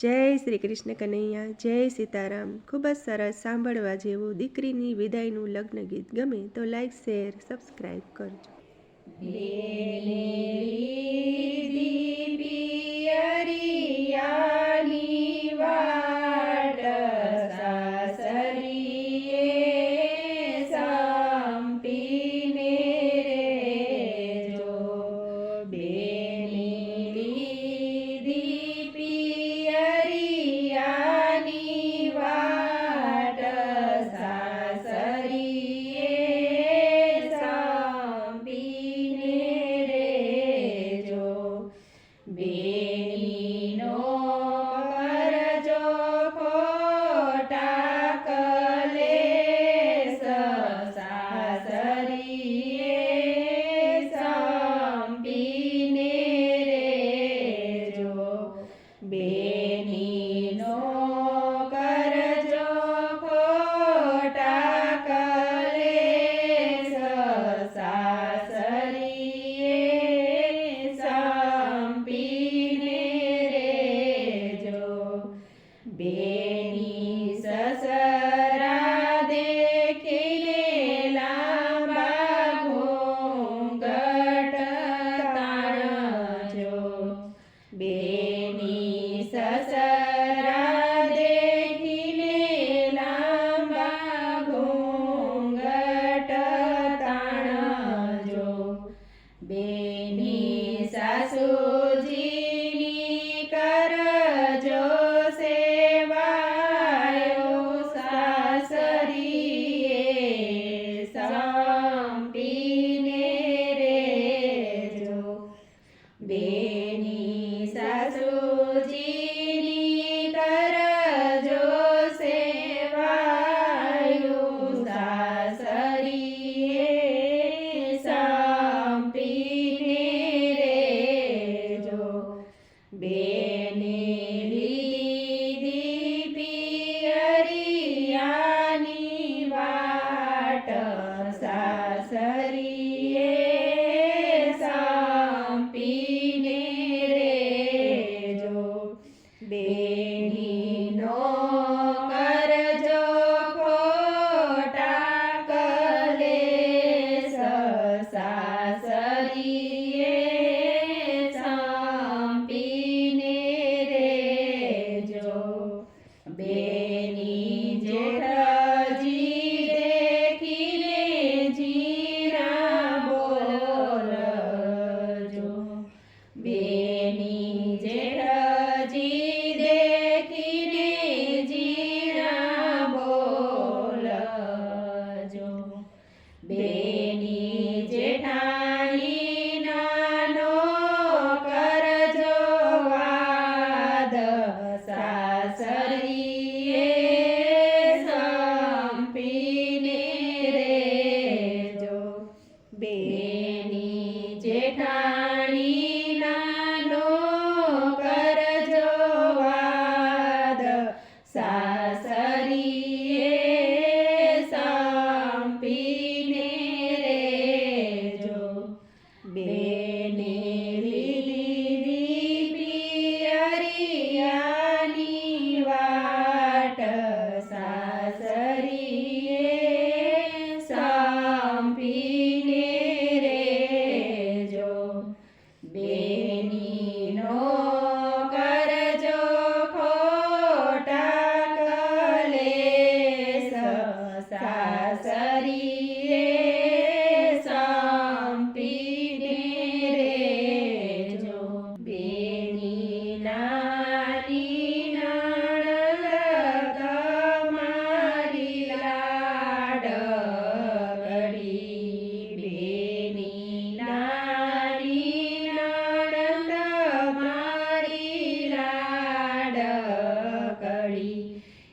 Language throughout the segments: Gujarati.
જય શ્રી કૃષ્ણ કનૈયા, જય સીતારામ. ખૂબ જ સરસ સાંભળવા જેવું દીકરીની વિદાયનું લગ્ન ગીત. ગમે તો લાઈક શેર સબસ્ક્રાઈબ કરજો. સંપીને રેજો બેનીનો કરજો ખોટા કલેશ સાસરીએ સંપીને રેજો બેની સસરા બેની સાસરીએ બેની જેઠાણી નાનો કરજો વાદ સાસરીએ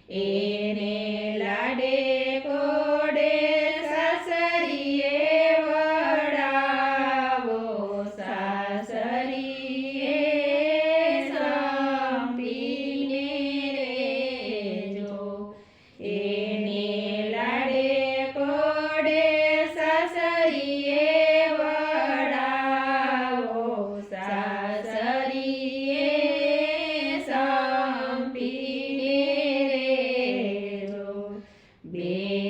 Eh, Bem.